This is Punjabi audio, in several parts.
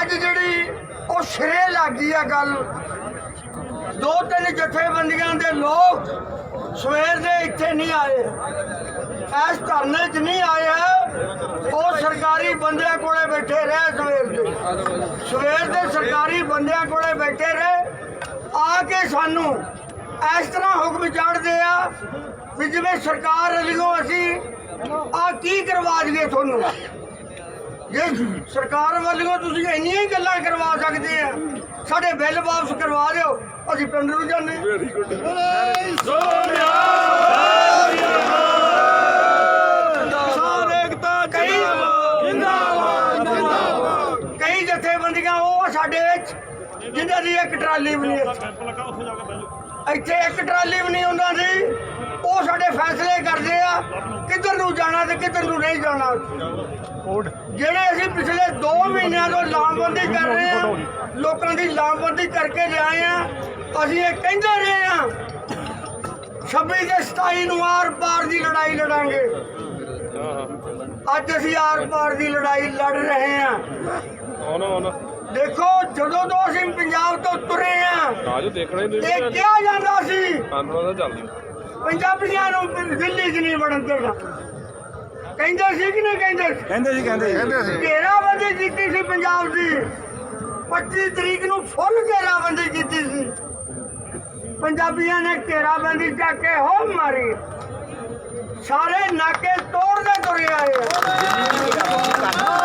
ਅੱਜ ਜਿਹੜੀ ਉਹ ਸਿਰੇ ਲੱਗੀ ਆ ਗੱਲ, ਦੋ ਤਿੰਨ ਜਥੇਬੰਦੀਆਂ ਦੇ ਲੋਕ ਸਵੇਰ ਦੇ ਇੱਥੇ ਨਹੀਂ ਆਏ। ਇਸ ਧਰਨੇ 'ਚ ਨਹੀਂ ਆਏ ਉਹ ਸਰਕਾਰੀ ਬੰਦਿਆਂ ਕੋਲੇ ਬੈਠੇ ਰਹੇ ਸਵੇਰ ਦੇ। ਸਵੇਰ ਦੇ ਸਰਕਾਰੀ ਬੰਦਿਆਂ ਕੋਲੇ ਬੈਠੇ ਰਹੇ, ਆ ਕੇ ਸਾਨੂੰ ਇਸ ਤਰ੍ਹਾਂ ਹੁਕਮ ਚੜ੍ਹਦੇ ਆ ਵੀ ਜਿਵੇਂ ਸਰਕਾਰ ਵੱਲੋਂ ਅਸੀਂ ਆ ਕੀ ਕਰਵਾ ਦਈਏ ਤੁਹਾਨੂੰ? ਜੇ ਸਰਕਾਰ ਵੱਲੋਂ ਤੁਸੀਂ ਇੰਨੀਆਂ ਹੀ ਗੱਲਾਂ ਕਰਵਾ ਸਕਦੇ ਆ ਸਾਡੇ ਬਿੱਲ ਵਾਪਸ ਕਰਵਾ ਦਿਓ ਅਸੀਂ ਪਿੰਡ ਨੂੰ ਜਾਂਦੇ ਜਥੇਬੰਦੀਆਂ ਉਹ ਸਾਡੇ ਵਿੱਚ ਜਿਨ੍ਹਾਂ ਦੀ ਇੱਕ ਟਰਾਲੀ ਵੀ ਨਹੀਂ ਇੱਥੇ ਇੱਥੇ ਇੱਕ ਟਰਾਲੀ ਵੀ ਨਹੀਂ ਉਹਨਾਂ ਦੀ। ਉਹ ਸਾਡੇ ਫੈਸਲੇ ਕਰਦੇ ਆ ਕਿੱਧਰ ਨੂੰ ਜਾਣਾ ਤੇ ਕਿੱਧਰ ਨੂੰ ਨਹੀਂ ਜਾਣਾ। ਜਿਹੜੇ ਅਸੀਂ ਪਿਛਲੇ 2 ਮਹੀਨਿਆਂ ਤੋਂ ਲਾਮਬੰਦੀ ਕਰ ਰਹੇ ਆ ਲੋਕਾਂ ਦੀ ਲਾਮਬੰਦੀ ਕਰਕੇ ਲਿਆਏ ਆ ਅਸੀਂ ਇਹ ਕਹਿੰਦੇ ਰਹੇ ਆ 26 ਤੇ 27 ਨੂੰ ਆਰ ਪਾਰ ਦੀ ਲੜਾਈ ਲੜਾਂਗੇ। ਅੱਜ ਅਸੀਂ ਆਰ ਪਾਰ ਦੀ ਲੜਾਈ ਲੜ ਰਹੇ ਆ। ਦੇਖੋ ਜਦੋਂ ਤੋਂ ਅਸੀਂ ਪੰਜਾਬ ਤੋਂ ਤੁਰੇ ਆ ਆਜੋ ਦੇਖਣਾ ਹੀ ਇਹ ਕਿਹਾ ਜਾਂਦਾ ਸੀ। ਕਾਨੂੰਨਾਂ ਦਾ ਚੱਲਦੀ। ਪੰਜਾਬੀਆਂ ਨੂੰ ਦਿੱਲੀ 'ਚ ਨਹੀਂ ਵੜਨ ਦੇਣਾ। ਕਹਿੰਦੇ ਸੀ ਕਿ ਨਹੀਂ ਕਹਿੰਦੇ ਸੀ? ਕਹਿੰਦੇ ਸੀ ਕਹਿੰਦੇ ਕਹਿੰਦੇ ਸੀ। ਘੇਰਾਬੰਦੀ ਕੀਤੀ ਸੀ ਪੰਜਾਬ ਦੀ। 25 ਤਰੀਕ ਨੂੰ ਫੁੱਲ ਘੇਰਾਬੰਦੀ ਕੀਤੀ ਸੀ। ਪੰਜਾਬੀਆਂ ਨੇ ਘੇਰਾਬੰਦੀ ਚੱਕ ਕੇ ਹੋ ਮਾਰੀ। ਸਾਰੇ ਨਾਕੇ ਤੋੜਦੇ ਤੁਰੇ ਆਏ। ਆ।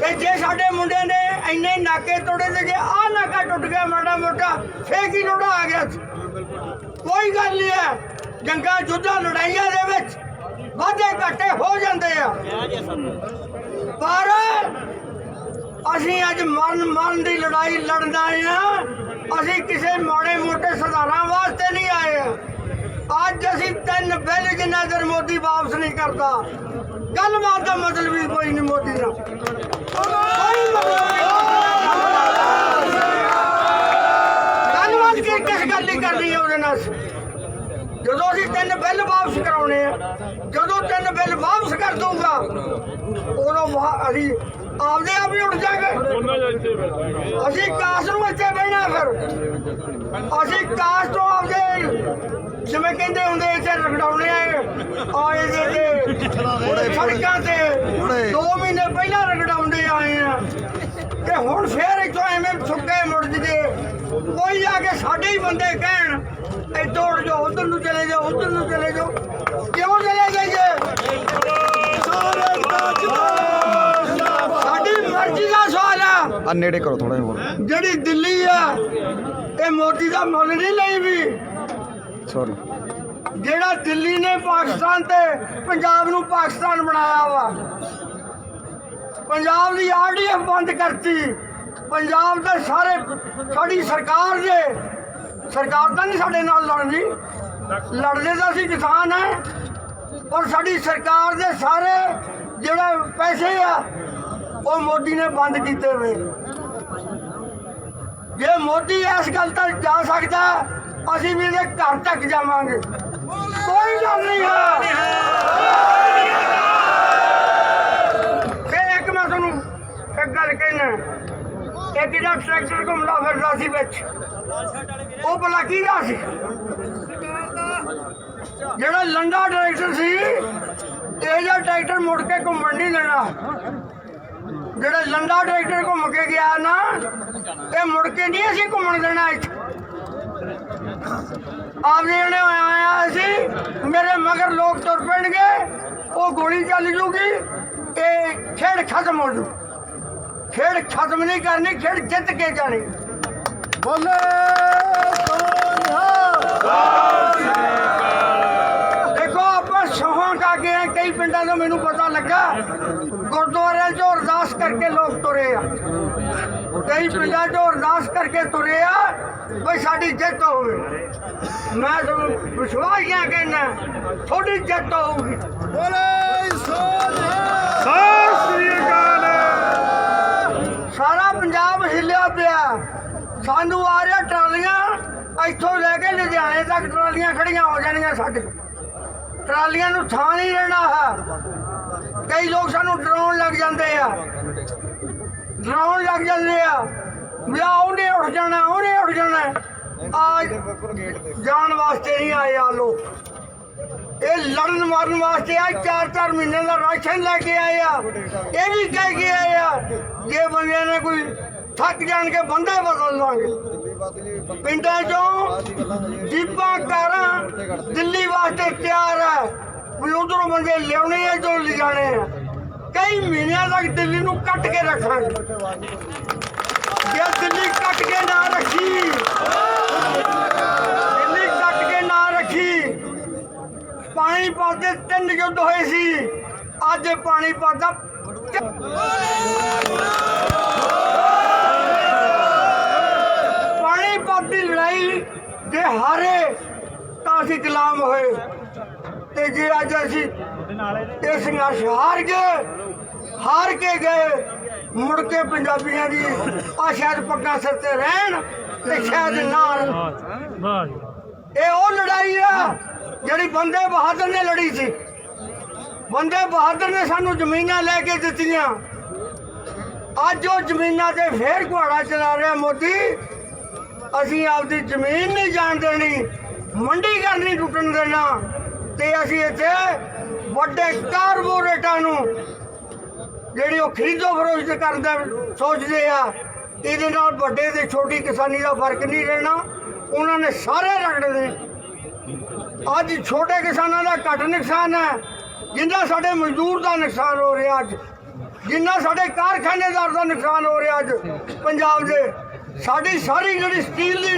ਤੇ ਜੇ ਸਾਡੇ ਮੁੰਡੇ ਨੇ ਇੰਨੇ ਨਾਕੇ ਤੋੜੇ ਤੇ ਜੇ ਆਹ ਨਾਕਾ ਟੁੱਟ ਗਿਆ ਮਾੜਾ ਮੋਟਾ ਫੇਰ ਕੀ ਲੋੜਾ ਆ ਗਿਆ ਸੀ? ਕੋਈ ਗੱਲ ਨਹੀਂ ਹੈ। ਜੰਗਾਂ ਜੁੱਧਾਂ ਲੜਾਈਆਂ ਦੇ ਵਿੱਚ ਵਾਧੇ ਘਾਟੇ ਹੋ ਜਾਂਦੇ ਆ। ਪਰ ਅਸੀਂ ਅੱਜ ਮਰਨ ਮਰਨ ਦੀ ਲੜਾਈ ਲੜਨ ਆਏ ਆ। ਅਸੀਂ ਕਿਸੇ ਮਾੜੇ ਮੋਟੇ ਸਧਾਰਾਂ ਵਾਸਤੇ ਨਹੀਂ ਆਏ ਆ। ਅੱਜ ਅਸੀਂ ਤਿੰਨ ਬਿੱਲ ਜਿੰਨਾ ਚਿਰ ਮੋਦੀ ਵਾਪਸ ਨਹੀਂ ਕਰਦਾ। ਗੱਲਬਾਤ ਦਾ ਮਤਲਬ ਵੀ ਕੋਈ ਨਹੀਂ ਮੋਦੀ ਦਾ ਕੋਈ ਮਤਲਬ ਨਹੀਂ ਗੱਲਬਾਤ ਕੀ ਕਿਸ ਗੱਲ ਹੀ ਕਰਨੀ ਹੈ ਉਹਦੇ ਨਾਲ ਜਦੋਂ ਅਸੀਂ ਤਿੰਨ ਬਿੱਲ ਵਾਪਸ ਕਰਾਉਣੇ ਆ ਜਦੋਂ ਤਿੰਨ ਬਿੱਲ ਵਾਪਸ ਕਰ ਦਊਗਾ ਉਦੋਂ ਅਸੀਂ ਆਪਦੇ ਆਪ ਹੀ ਉੱਠ ਜਾਗੇ ਅਸੀਂ ਕਾਸ ਨੂੰ ਇੱਥੇ ਬਹਿਣਾ ਫਿਰ। ਅਸੀਂ ਕਾਸ ਤੋਂ ਆਪਦੇ ਜਿਵੇਂ ਕਹਿੰਦੇ ਹੁੰਦੇ ਇੱਥੇ ਰਗੜਾਉਣੇ ਆਏ ਦੇ ਤੇ ਸੜਕਾਂ ਤੇ ਦੋ ਮਹੀਨੇ ਪਹਿਲਾਂ ਰਗੜਾਉਂਦੇ ਆਏ ਆ। ਤੇ ਹੁਣ ਫੇਰ ਇੱਥੋਂ ਐਵੇਂ ਸੁੱਕੇ ਮੁੜ ਜਗੇ ਕੋਈ ਆ ਕੇ ਸਾਡੇ ਹੀ ਬੰਦੇ ਕਹਿਣ ਇੱਥੋਂ ਉਧਰ ਨੂੰ ਚਲੇ ਜਾਓ ਉਧਰ ਨੂੰ ਚਲੇ ਜਾਓ। ਕਿਉਂ ਚਲੇ ਜਾਈਏ ਸਾਡੀ ਮਰਜ਼ੀ ਦਾ ਸਵਾਲ ਆ। ਆ ਨੇੜੇ ਕਰੋ ਥੋੜਾ ਜਿਹਾ ਹੋਰ। ਜਿਹੜੀ ਦਿੱਲੀ ਆ ਇਹ ਮੋਦੀ ਦਾ ਮੁੱਲ ਨਹੀਂ ਲਈ ਵੀ। ਸੌਰੀ ਜਿਹੜਾ ਦਿੱਲੀ ਨੇ ਪਾਕਿਸਤਾਨ ਤੇ ਪੰਜਾਬ ਨੂੰ ਪਾਕਿਸਤਾਨ ਬਣਾਇਆ ਵਾ। ਪੰਜਾਬ ਦੀ ਆਰਡੀਐਫ ਬੰਦ ਕਰਤੀ। ਪੰਜਾਬ ਦੇ ਸਾਰੇ ਸਾਡੀ ਸਰਕਾਰ ਦੇ ਸਰਕਾਰ ਤਾਂ ਨਹੀਂ ਸਾਡੇ ਨਾਲ ਲੜਦੀ। ਲੜਦੇ ਤਾਂ ਅਸੀਂ ਕਿਸਾਨ ਹੈ ਔਰ ਸਾਡੀ ਸਰਕਾਰ ਦੇ ਸਾਰੇ ਜਿਹੜੇ ਪੈਸੇ ਆ, ਉਹ ਮੋਦੀ ਨੇ ਬੰਦ ਕੀਤੇ ਹੋਏ। ਜੇ ਮੋਦੀ ਇਸ ਗੱਲ ਤੱਕ ਜਾ ਸਕਦਾ, ਅਸੀਂ ਵੀ ਇਹਦੇ ਘਰ ਤੱਕ ਜਾਵਾਂਗੇ। ਕੋਈ ਗੱਲ ਨਹੀਂ ਹੈ। ਫਿਰ ਇੱਕ ਮੈਂ ਤੁਹਾਨੂੰ ਇੱਕ ਗੱਲ ਕਹਿਣਾ। ਇੱਕ ਜਿਹੜਾ ਟਰੈਕਟਰ ਘੁੰਮਦਾ ਫਿਰਦਾ ਸੀ ਵਿੱਚ, ਉਹ ਭਲਾ ਕੀ ਦਾ ਸੀ? ਜਿਹੜਾ ਲੰਡਾ ਟਰੈਕਟਰ ਸੀ, ਇਹ ਜਿਹਾ ਟਰੈਕਟਰ ਮੁੜ ਕੇ ਘੁੰਮਣ ਨਹੀਂ ਦੇਣਾ। ਜਿਹੜਾ ਲੰਡਾ ਟਰੈਕਟਰ ਘੁੰਮ ਕੇ ਗਿਆ ਨਾ, ਇਹ ਮੁੜ ਕੇ ਨਹੀਂ ਅਸੀਂ ਘੁੰਮਣ ਦੇਣਾ ਇੱਥੇ। ਆਪ ਜਿਹੜੇ ਆਇਆ ਸੀ ਮੇਰੇ ਮਗਰ ਲੋਕ ਤੁਰ ਪੈਣਗੇ, ਉਹ ਗੋਲੀ ਚੱਲ ਜੂਗੀ ਇਹ ਖੇਡ ਖਤਮ ਹੋ ਜੂ। ਖੇਡ ਖਤਮ ਨਹੀਂ ਕਰਨੀ, ਖੇਡ ਜਿੱਤ ਕੇ ਜਾਣੀ। ਬੋਲੇ ਦੇਖੋ ਆਪਾਂ ਗਏ ਹਾਂ, ਕਈ ਪਿੰਡਾਂ ਤੋਂ ਮੈਨੂੰ ਪਤਾ ਲੱਗਾ ਗੁਰਦੁਆਰਿਆਂ 'ਚੋਂ ਅਰਦਾਸ ਕਰਕੇ ਲੋਕ ਤੁਰੇ ਆ। ਕਈ ਪਿੰਡਾਂ 'ਚੋਂ ਅਰਦਾਸ ਕਰਕੇ ਤੁਰੇ ਆ ਵੀ ਸਾਡੀ ਜਿੱਤ ਹੋਵੇ। ਮੈਂ ਤੁਹਾਨੂੰ ਵਿਸ਼ਵਾਸ ਕਿਆ ਕਹਿਣਾ ਤੁਹਾਡੀ ਜਿੱਤ ਹੋਊਗੀ। ਬੋਲੇ ਸਾਰਾ ਪੰਜਾਬ ਹਿੱਲਿਆ ਪਿਆ। ਸਾਨੂੰ ਆ ਰਿਹਾ ਟਰਾਲੀਆਂ ਇੱਥੋਂ ਲੈ ਕੇ ਲੁਧਿਆਣੇ ਤੱਕ ਟਰਾਲੀਆਂ ਖੜੀਆਂ ਹੋ ਜਾਣੀਆਂ ਸਾਡੇ ਟਰਾਲੀਆਂ ਨੂੰ ਥਾਂ ਨਹੀਂ ਰਹਿਣਾ ਹੈ ਕਈ ਲੋਕ ਸਾਨੂੰ ਡਰਾਉਣ ਲੱਗ ਜਾਂਦੇ ਆ। ਡਰਾਉਣ ਲੱਗ ਜਾਂਦੇ ਆ। ਵੀ ਆ ਉਹਨੇ ਉੱਠ ਜਾਣਾ, ਉਹਨੇ ਉੱਠ ਜਾਣਾ। ਆ ਜਾਣ ਵਾਸਤੇ ਨਹੀਂ ਆਏ ਆ ਲੋਕ। ਇਹ ਲੜਨ ਮਾਰਨ ਵਾਸਤੇ ਆ ਚਾਰ ਚਾਰ ਮਹੀਨੇ ਦਾ ਰਾਸ਼ਨ ਲੈ ਕੇ ਆਏ ਆ। ਇਹ ਵੀ ਕਹਿ ਕੇ ਆਏ ਆ ਜੇ ਬੰਦਿਆਂ ਨੇ ਕੋਈ ਥੱਕ ਜਾਣ ਕੇ ਬੰਦੇ ਬਦਲ ਲਾਂਗੇ ਪਿੰਡਾਂ ਚੋਂ ਜੀਪਾਂ ਕਾਰਾਂ ਦਿੱਲੀ ਵਾਸਤੇ ਤਿਆਰ ਹੈ ਵੀ ਉਧਰੋਂ ਬੰਦੇ ਲਿਆਉਣੇ ਆ ਜੋ ਲਿਜਾਣੇ ਆ। ਕਈ ਮਹੀਨਿਆਂ ਤੱਕ ਦਿੱਲੀ ਨੂੰ ਕੱਟ ਕੇ ਰੱਖਾਂਗੇ। ਜੇ ਦਿੱਲੀ ਕੱਟ ਕੇ ਨਾ ਰੱਖੀ, ਦਿੱਲੀ ਕੱਟ ਕੇ ਨਾ ਰੱਖੀ, ਪਾਣੀ ਪਾਦੇ ਤਿੰਨ ਯੁੱਧ ਹੋਏ ਸੀ। ਅੱਜ ਪਾਣੀ ਪਾਦਾ ਅਸੀਂ ਗੁਲਾਮ ਹੋਏ। ਤੇ ਜੇ ਅੱਜ ਅਸੀਂ ਇਹ ਸੰਘਰਸ਼ ਹਾਰ ਗਏ ਹਾਰ ਕੇ ਗਏ, ਮੁੜ ਕੇ ਪੰਜਾਬੀਆਂ ਦੀ ਆ ਸ਼ਾਇਦ ਪੱਗਾਂ ਸਿਰ ਤੇ ਰਹਿਣ ਤੇ ਸ਼ਾਇਦ ਨਾਲ ਇਹ ਉਹ ਲੜਾਈ ਆ ਜਿਹੜੀ ਬੰਦੇ ਬਹਾਦਰ ਨੇ ਲੜੀ ਸੀ। ਬੰਦੇ ਬਹਾਦਰ ਨੇ ਸਾਨੂੰ ਜ਼ਮੀਨਾਂ ਲੈ ਕੇ ਦਿੱਤੀਆਂ। ਅੱਜ ਉਹ ਜ਼ਮੀਨਾਂ ਤੇ ਫੇਰ ਘੋੜਾ ਚਲਾ ਰਿਹਾ ਮੋਦੀ। ਅਸੀਂ ਆਪਦੀ ਜ਼ਮੀਨ ਨਹੀਂ ਜਾਣ ਦੇਣੀ। ਮੰਡੀਕਰਨ ਨਹੀਂ ਟੁੱਟਣ ਦੇਣਾ। ਤੇ ਅਸੀਂ ਇੱਥੇ ਵੱਡੇ ਕਾਰਪੋਰੇਟਾਂ ਨੂੰ ਜਿਹੜੀ ਉਹ ਖਰੀਦੋ ਫਰੋਖਤ ਕਰਨ ਸੋਚਦੇ ਆ, ਇਹਦੇ ਨਾਲ ਵੱਡੇ ਤੇ ਛੋਟੀ ਕਿਸਾਨੀ ਦਾ ਫ਼ਰਕ ਨਹੀਂ ਰਹਿਣਾ। ਉਹਨਾਂ ਨੇ ਸਾਰੇ ਰਗੜ ਅੱਜ ਛੋਟੇ ਕਿਸਾਨਾਂ ਦਾ ਘੱਟ ਨੁਕਸਾਨ ਹੈ। ਜਿੰਨਾ ਸਾਡੇ ਮਜ਼ਦੂਰ ਦਾ ਨੁਕਸਾਨ ਹੋ ਰਿਹਾ ਅੱਜ, ਜਿੰਨਾ ਸਾਡੇ ਕਾਰਖਾਨੇਦਾਰ ਦਾ ਨੁਕਸਾਨ ਹੋ ਰਿਹਾ ਅੱਜ ਪੰਜਾਬ ਦੇ। ਸਾਡੀ ਸਾਰੀ ਜਿਹੜੀ ਸਟੀਲ ਦੀ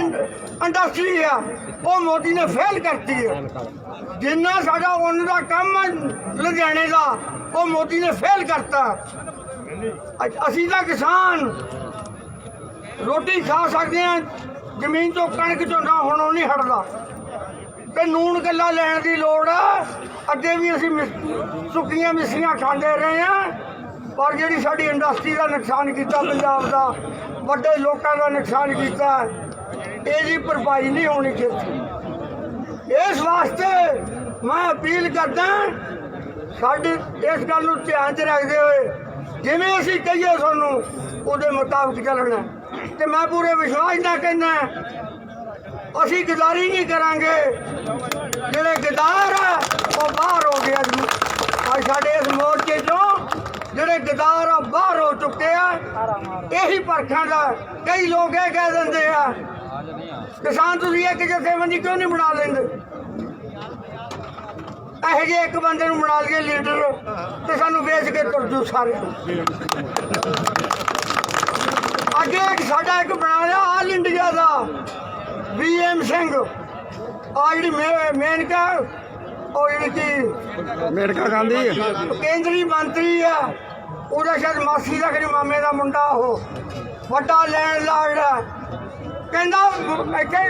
ਇੰਡਸਟਰੀ ਆ, ਉਹ ਮੋਦੀ ਨੇ ਫੇਲ ਕਰਤੀ ਹੈ ਜਿੰਨਾ ਸਾਡਾ ਉਹਨਾਂ ਦਾ ਕੰਮ ਲੁਧਿਆਣੇ ਦਾ, ਉਹ ਮੋਦੀ ਨੇ ਫੇਲ ਕਰਤਾ। ਅਸੀਂ ਤਾਂ ਕਿਸਾਨ। ਰੋਟੀ ਖਾ ਸਕਦੇ ਆ, ਜ਼ਮੀਨ ਤੋਂ ਕਣਕ ਝੋਨਾ ਹੁਣ ਉਹ ਨਹੀਂ ਹਟਦਾ। ਤੇ ਨੂਣ ਗੱਲਾ ਲੈਣ ਦੀ ਲੋੜ ਆ, ਅੱਗੇ ਵੀ ਅਸੀਂ ਮਿਸ- ਸੁੱਕੀਆਂ ਮਿੱਸੀਆਂ ਖਾਂਦੇ ਰਹੇ ਆ। ਪਰ ਜਿਹੜੀ ਸਾਡੀ ਇੰਡਸਟਰੀ ਦਾ ਨੁਕਸਾਨ ਕੀਤਾ, ਪੰਜਾਬ ਦਾ, ਵੱਡੇ ਲੋਕਾਂ ਦਾ ਨੁਕਸਾਨ ਕੀਤਾ, ਇਹਦੀ ਭਰਪਾਈ ਨਹੀਂ ਹੋਣੀ ਚਾਹੀਦੀ। ਇਸ ਵਾਸਤੇ ਮੈਂ ਅਪੀਲ ਕਰਦਾ, ਸਾਡੀ ਇਸ ਗੱਲ ਨੂੰ ਧਿਆਨ 'ਚ ਰੱਖਦੇ ਹੋਏ, ਜਿਵੇਂ ਅਸੀਂ ਕਹੀਏ ਤੁਹਾਨੂੰ, ਉਹਦੇ ਮੁਤਾਬਕ ਚੱਲਣਾ। ਤੇ ਮੈਂ ਪੂਰੇ ਵਿਸ਼ਵਾਸ ਨਾਲ ਕਹਿੰਦਾ, ਅਸੀਂ ਗਦਾਰੀ ਨਹੀਂ ਕਰਾਂਗੇ। ਜਿਹੜੇ ਗਦਾਰ ਆ, ਉਹ ਬਾਹਰ ਹੋ ਗਏ ਅੱਜ। ਸਾਡੇ ਇਸ ਮੋਰਚੇ ਜਿਹੜੇ ਗਦਾਰ ਆ ਬਾਹਰ ਹੋ ਚੁੱਕੇ ਆ। ਇਹੀ ਪਰਖਾਂ ਦਾ ਕਈ ਲੋਕ ਇਹ ਕਹਿ ਦਿੰਦੇ ਆ। ਕਿਸਾਨ ਤੁਸੀਂ ਇੱਕ ਜਥੇਬੰਦੀ ਕਿਉਂ ਨਹੀਂ ਬਣਾ ਲੈਂਦੇ? ਇਹੋ ਜਿਹੇ ਇੱਕ ਬੰਦੇ ਨੂੰ ਬਣਾ ਲਈਏ ਲੀਡਰ ਤੇ ਸਾਨੂੰ ਵੇਚ ਕੇ ਤੁਰ ਜੂ ਸਾਰੇ ਅੱਗੇ ਇੱਕ ਸਾਡਾ ਇੱਕ ਬਣਾ ਲਿਆ ਆਲ ਇੰਡੀਆ ਦਾ। ਵੀਐਮ ਸਿੰਘ। ਆ ਜਿਹੜੀ ਮੇਨ ਕਾ ਉਹ ਜਿਹੜੀ ਕੀ? ਮੇਰਕਾ ਗਾਂਧੀ। ਕੇਂਦਰੀ ਮੰਤਰੀ ਆ। ਉਹਦਾ ਸ਼ਾਇਦ ਮਾਸੀ ਦਾ ਕਿ ਮਾਮੇ ਦਾ ਮੁੰਡਾ ਉਹ, ਵੱਡਾ ਲੈਣ ਲਾੜਾ ਕਹਿੰਦਾ, ਇੱਥੇ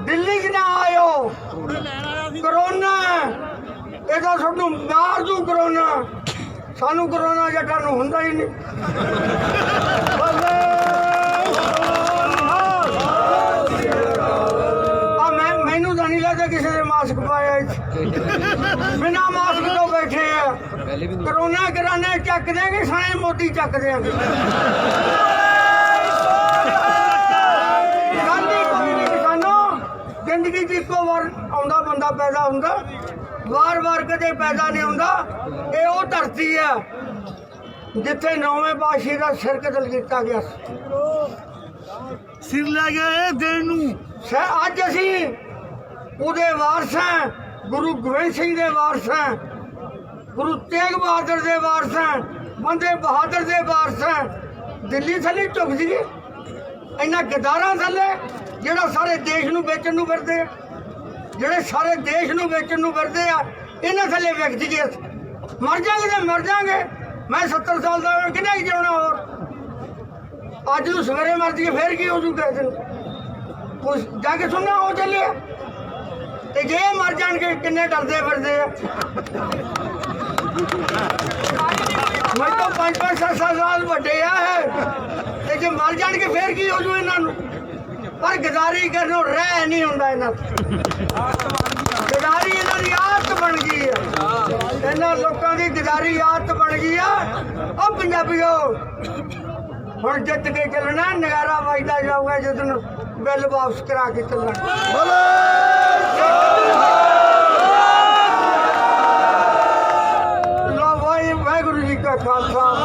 ਦਿੱਲੀ ਕਿ ਨਾ ਆਇਓ। ਕਰੋਨਾ ਹੈ। ਇਹਦਾ ਸਾਨੂੰ ਮਾਰ ਦੂ ਕਰੋਨਾ। ਸਾਨੂੰ ਕਰੋਨਾ ਜੱਟਾਂ ਨੂੰ ਹੁੰਦਾ ਹੀ ਨਹੀਂ। ਆ ਮੈਂ ਮੈਨੂੰ ਤਾਂ ਨਹੀਂ ਲੱਗਦਾ ਕਿਸੇ ਦੇ ਮਾਸਕ ਪਾਇਆ ਇੱਥੇ। ਬਿਨਾ ਮਾਸਕ ਤੋਂ ਬੈਠੇ ਕਰੋਨਾ ਕਰਾਨੇ ਚੱਕ ਦੇਗੇ ਸਾਰੇ ਮੋਦੀ ਚੱਕ ਦੇਣਗੇ ਗਾਂਧੀ ਕੋਈ ਨਹੀਂ ਕਿਸਾਨੋ ਜ਼ਿੰਦਗੀ 'ਚ ਇੱਕੋ ਵਾਰ ਆਉਂਦਾ ਬੰਦਾ ਪੈਦਾ ਹੁੰਦਾ। ਵਾਰ-ਵਾਰ ਕਦੇ ਪੈਦਾ ਨਹੀਂ ਹੁੰਦਾ। ਇਹ ਉਹ ਧਰਤੀ ਆ ਜਿੱਥੇ ਨੌਵੇਂ ਪਾਤਸ਼ਾਹ ਦਾ ਸਿਰ ਕਤਲ ਕੀਤਾ ਗਿਆ ਸੀ। ਸਿਰ ਲੈ ਗਏ ਦੇਣ ਨੂੰ। ਸੈ ਅੱਜ ਅਸੀਂ ਉਹਦੇ ਵਾਰਸ ਹਾਂ ਗੁਰੂ ਗੋਬਿੰਦ ਸਿੰਘ ਦੇ ਵਾਰਸ ਹਾਂ। ਗੁਰੂ ਤੇਗ ਬਹਾਦਰ ਦੇ ਵਾਰਸ ਹਾਂ ਬੰਦੇ ਬਹਾਦਰ ਦੇ ਵਾਰਸ ਹਾਂ। ਦਿੱਲੀ ਥੱਲੇ ਝੁਕ ਜੀਏ ਇਹਨਾਂ ਗਦਾਰਾਂ ਥੱਲੇ ਜਿਹੜਾ ਸਾਰੇ ਦੇਸ਼ ਨੂੰ ਵੇਚਣ ਨੂੰ ਫਿਰਦੇ ਆ। ਜਿਹੜੇ ਸਾਰੇ ਦੇਸ਼ ਨੂੰ ਵੇਚਣ ਨੂੰ ਫਿਰਦੇ ਆ ਇਹਨਾਂ ਥੱਲੇ ਵਿਕ ਜੀਏ ਮਰ ਜਾਗੇ ਤਾਂ ਮਰ ਜਾਗੇ ਮੈਂ 70 ਸਾਲ ਦਾ ਹਾਂ, ਕਿੰਨਾ ਹੀ ਜਿਉਣਾ ਹੋਰ। ਅੱਜ ਨੂੰ ਸਵੇਰੇ ਮਰ ਜੀਏ ਫੇਰ ਕੀ ਹੋ ਜੂ ਕਿਸੇ ਦਿਨ? ਜਾ ਕੇ ਸੁਣਨਾ ਹੋ ਚੱਲੇ ਤੇ ਜੇ ਮਰ ਜਾਣਗੇ ਕਿੰਨੇ ਡਰਦੇ ਫਿਰਦੇ ਆ। ਮੈਂ ਤਾਂ ਪੰਜ ਪੰਜ, ਸੱਤ ਸੱਤ ਸਾਲ ਵੱਡੇ ਆ ਇਹ ਤੇ ਜੇ ਮਰ ਜਾਣਗੇ, ਫੇਰ ਕੀ ਹੋ ਜੂ ਇਹਨਾਂ ਨੂੰ? ਪਰ ਗਦਾਰੀ ਕਰਨੋਂ ਰਹਿ ਨਹੀਂ ਹੁੰਦਾ ਇਹਨਾਂ ਗਦਾਰੀ ਇਹਨਾਂ ਦੀ ਆਦਤ ਬਣ ਗਈ ਹੈ ਇਹਨਾਂ ਲੋਕਾਂ ਦੀ ਗਦਾਰੀ ਆਦਤ ਬਣ ਗਈ ਆ। ਉਹ ਪੰਜਾਬੀਓ, ਹੁਣ ਜਿੱਤ ਕੇ ਚੱਲਣਾ, ਨਗਾਰਾ ਵੱਜਦਾ ਜਾਊਗਾ ਜਦੋਂ ਬਿੱਲ ਵਾਪਸ ਕਰਾ ਕੇ ਚੱਲਣਾ। ਲੋ ਭਾਈ ਵਾਹਿਗੁਰੂ ਜੀ ਕਾ ਖਾਲਸਾ